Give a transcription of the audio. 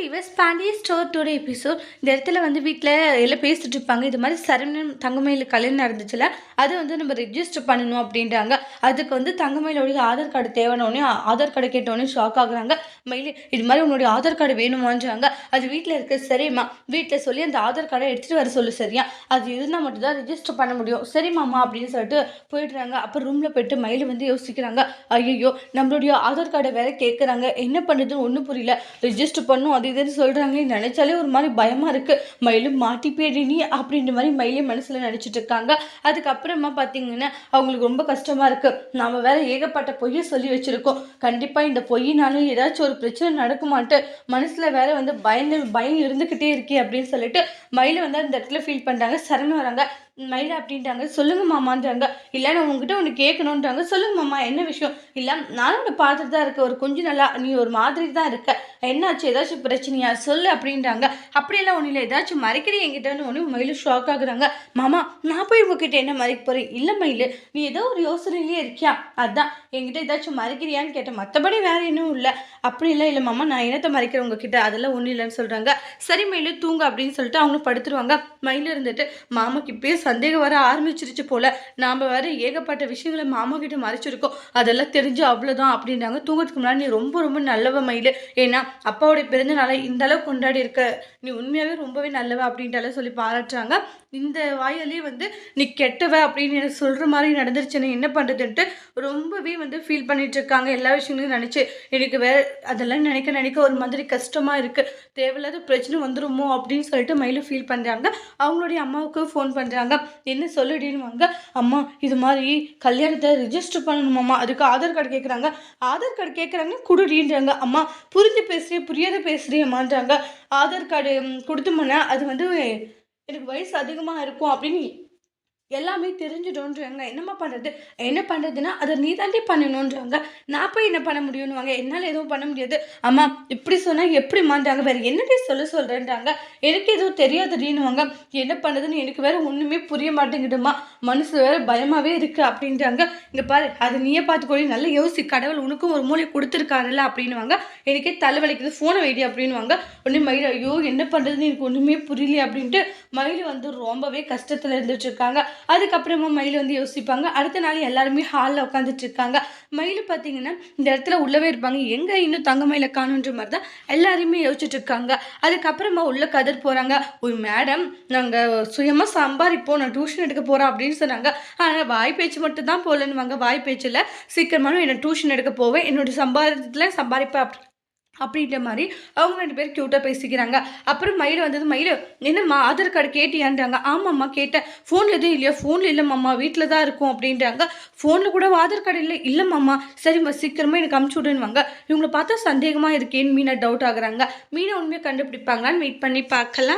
விவஸ் Pandiya store today episode இந்த இடத்துல வந்து வீட்டில் எல்லாம் பேசிட்டு இருப்பாங்க. இது மாதிரி சரவணன் தங்கமயில் கல்யாணம் நடந்துச்சுல அதை வந்து நம்ம ரெஜிஸ்டர் பண்ணணும் அப்படின்றாங்க. அதுக்கு வந்து தங்கமயிலோடைய ஆதார் கார்டு தேவைனோடனே ஆதார் கார்டு கேட்டோடனே ஷாக் ஆகுறாங்க. மயிலி இது மாதிரி உன்னுடைய ஆதார் கார்டு வேணுமான்றாங்க. அது வீட்டில் இருக்க சரிம்மா. வீட்டில் சொல்லி அந்த ஆதார் கார்டை எடுத்துகிட்டு வர சொல்லு சரியா? அது இருந்தால் மட்டும்தான் ரெஜிஸ்டர் பண்ண முடியும். சரிம்மாம்மா அப்படின்னு சொல்லிட்டு போயிடுறாங்க. அப்போ ரூமில் போயிட்டு மயில் வந்து யோசிக்கிறாங்க. ஐயோ நம்மளுடைய ஆதார் கார்டை வேற கேட்குறாங்க என்ன பண்ணுறதுன்னு ஒன்றும் புரியல. ரிஜிஸ்டர் பண்ணும் அது இதுன்னு சொல்கிறாங்க நினச்சாலே ஒரு மாதிரி பயமாக இருக்குது மயிலும் மாட்டி போயிடுனி நீ அப்படின்ற மாதிரி மயிலே மனசில் நினச்சிட்டு இருக்காங்க. அதுக்கப்புறமா பார்த்தீங்கன்னா அவங்களுக்கு ரொம்ப கஷ்டமாக இருக்குது நாம் வேற ஏகப்பட்ட பொய்யை சொல்லி வச்சுருக்கோம். கண்டிப்பாக இந்த பொய்யினாலும் ஏதாச்சும் ஒரு பிரச்சனை நடக்குமான்ட்டு மனசில் வேற வந்து பயந்து பயம் இருந்துக்கிட்டே இருக்கே அப்படின்னு சொல்லிட்டு மயிலை வந்து அந்த இடத்துல ஃபீல் பண்ணுறாங்க சரணம் வராங்க. மயிலா அப்படின்ட்டாங்க. சொல்லுங்க மாமான்றாங்க. இல்லை நான் உங்ககிட்ட ஒன்று கேட்கணுன்றாங்க சொல்லுங்க மாமா என்ன விஷயம்? இல்லை நானும் உன்னை பார்த்துட்டு தான் இருக்கேன். ஒரு கொஞ்சம் நல்லா நீ ஒரு மாதிரி தான் இருக்க. என்னாச்சு? ஏதாச்சும் பிரச்சனையா? சொல்லு அப்படின்றாங்க. அப்படியெல்லாம் ஒன்றும் இல்லை. ஏதாச்சும் மறைக்கிறீ என்கிட்டன்னு ஒன்று மயிலும் ஷாக் ஆகுறாங்க. மாமா நான் போய் உங்ககிட்ட என்ன மறைக்க போகிறேன் இல்லை மயில் நீ ஏதோ ஒரு யோசனையிலே இருக்கியா? அதான் என்கிட்ட ஏதாச்சும் மறைக்கிறியான்னு கேட்டேன். மற்றபடி வேறு இன்னும் இல்லை. அப்படி இல்லை இல்லை மாமா நான் என்னத்தை மறைக்கிறேன் உங்ககிட்ட? அதெல்லாம் ஒன்றும் இல்லைன்னு சொல்கிறாங்க சரி மயில் தூங்க அப்படின்னு சொல்லிட்டு அவங்களும் படுத்துருவாங்க. மயில் இருந்துட்டு மாமாக்கு பேச சந்தேகம் வர ஆரம்பிச்சிருச்சு போல. நாம் வேறு ஏகப்பட்ட விஷயங்களை மாமா கிட்ட மறைச்சிருக்கோம். அதெல்லாம் தெரிஞ்சு அவ்வளோதான் அப்படின்றாங்க தூங்கறதுக்கு முன்னாடி நீ ரொம்ப ரொம்ப நல்லவ மயில். ஏன்னா அப்பாவுடைய பிறந்த நாளை இந்த அளவு கொண்டாடி இருக்க. நீ உண்மையாகவே ரொம்பவே நல்லவ அப்படின்ட்டு சொல்லி பாராட்டுறாங்க. இந்த வாயாலே வந்து நீ கெட்டவ அப்படின்னு எனக்கு சொல்கிற மாதிரி நடந்துருச்சுன்னு என்ன பண்ணுறதுன்ட்டு ரொம்பவே வந்து ஃபீல் பண்ணிட்டு இருக்காங்க. எல்லா விஷயங்களையும் நினச்சி எனக்கு வேற அதெல்லாம் நினைக்க நினைக்க ஒரு மாதிரி கஷ்டமாக இருக்குது தேவையில்லாத பிரச்சனை வந்துருமோ? அப்படின்னு சொல்லிட்டு மயிலும் ஃபீல் பண்ணுறாங்க அவங்களுடைய அம்மாவுக்கு ஃபோன் பண்ணுறாங்க என்ன சொல்லிடுவாங்க அம்மா இது மாதிரி கல்யாணத்தை ரிஜிஸ்டர் பண்ணணுமாம்மா அதுக்கு ஆதார் கார்டு கேட்குறாங்க ஆதார் கார்டு கேட்குறாங்க குடுடின்றாங்க. அம்மா புரிஞ்சு பேசுகிறேன் புரியாத பேசுறியம்மான்றாங்க. ஆதார் கார்டு கொடுத்தோம்னா அது வந்து எனக்கு வயசு அதிகமாக இருக்கும் அப்படின்னு எல்லாமே தெரிஞ்சிடும்ன்றாங்க. என்னம்மா பண்ணுறது என்ன பண்ணுறதுன்னா அதை நீ தாண்டி பண்ணணுன்றாங்க நான் போய் என்ன பண்ண முடியும்னுவாங்க? என்னால் எதுவும் பண்ண முடியாது. அம்மா இப்படி சொன்னால் எப்படி மாட்டாங்க வேறு என்னடி சொல்ல சொல்கிறேன்றாங்க எனக்கு எதுவும் தெரியாதுடின்னுவாங்க. என்ன பண்ணுறதுன்னு எனக்கு வேறு ஒன்றுமே புரிய மாட்டேங்குதுமா மனசு வேறு பயமாகவே இருக்குது அப்படின்றாங்க. இங்கே பாரு அதை நீயே பார்த்துக்கொள்ளி நல்லா யோசி. கடவுள் உனக்கும் ஒரு மூளை கொடுத்துருக்காருல்ல அப்படின்னுவாங்க. எனக்கே தலைவலிக்குது ஃபோனை வைடி அப்படின்வாங்க உடனே மயில் ஐயோ என்ன பண்ணுறதுன்னு எனக்கு ஒன்றுமே புரியல அப்படின்ட்டு மயில் வந்து ரொம்பவே கஷ்டத்தில் இருந்துட்டு இருக்காங்க. அதுக்கப்புறமா மயில் வந்து யோசிப்பாங்க. அடுத்த நாள் எல்லாருமே ஹாலில் உட்காந்துட்டு இருக்காங்க. மயில் பார்த்தீங்கன்னா இந்த இடத்துல உள்ளவே இருப்பாங்க. எங்கே இன்னும் தங்க மயில காணுன்ற மாதிரி தான் எல்லாருமே யோசிச்சுட்டு இருக்காங்க. அதுக்கப்புறமா உள்ள கதர் போகிறாங்க ஒரு மேடம் நாங்கள் சுயமாக சம்பாதிப்போம் நான் டியூஷன் எடுக்க போகிறோம் அப்படின்னு சொன்னாங்க. ஆனால் வாய் பேச்சு மட்டும் தான் போகலன்னுவாங்க வாய் பேச்சில் சீக்கிரமான என்னை டியூஷன் எடுக்க போவேன். என்னோடய சம்பாதித்தில் சம்பாதிப்பேன். அப்படி அப்படின்ற மாதிரி அவங்க ரெண்டு பேரும் க்யூட்டாக பேசிக்கிறாங்க. அப்புறம் மயில் வந்தது மயில் என்னம்மா ஆதார் கார்டு கேட்டியான்றாங்க. ஆமாம்மா கேட்டேன். ஃபோனில் எதுவும் இல்லையா? ஃபோனில் இல்லைம்மாம்மா. வீட்டில் தான் இருக்கும் அப்படின்றாங்க. ஃபோனில் கூட ஆதார் கார்டு இல்லை. இல்லைம்மாம்மா. சரிம்மா சீக்கிரமாக எனக்கு அமுச்சு விடுன்னுவாங்க. இவங்களை பார்த்தா சந்தேகமாக இருக்கேன்னு மீனா டவுட் ஆகுறாங்க. மீனை உண்மையாக கண்டுபிடிப்பாங்களான்னு வெயிட் பண்ணி பார்க்கலாம்.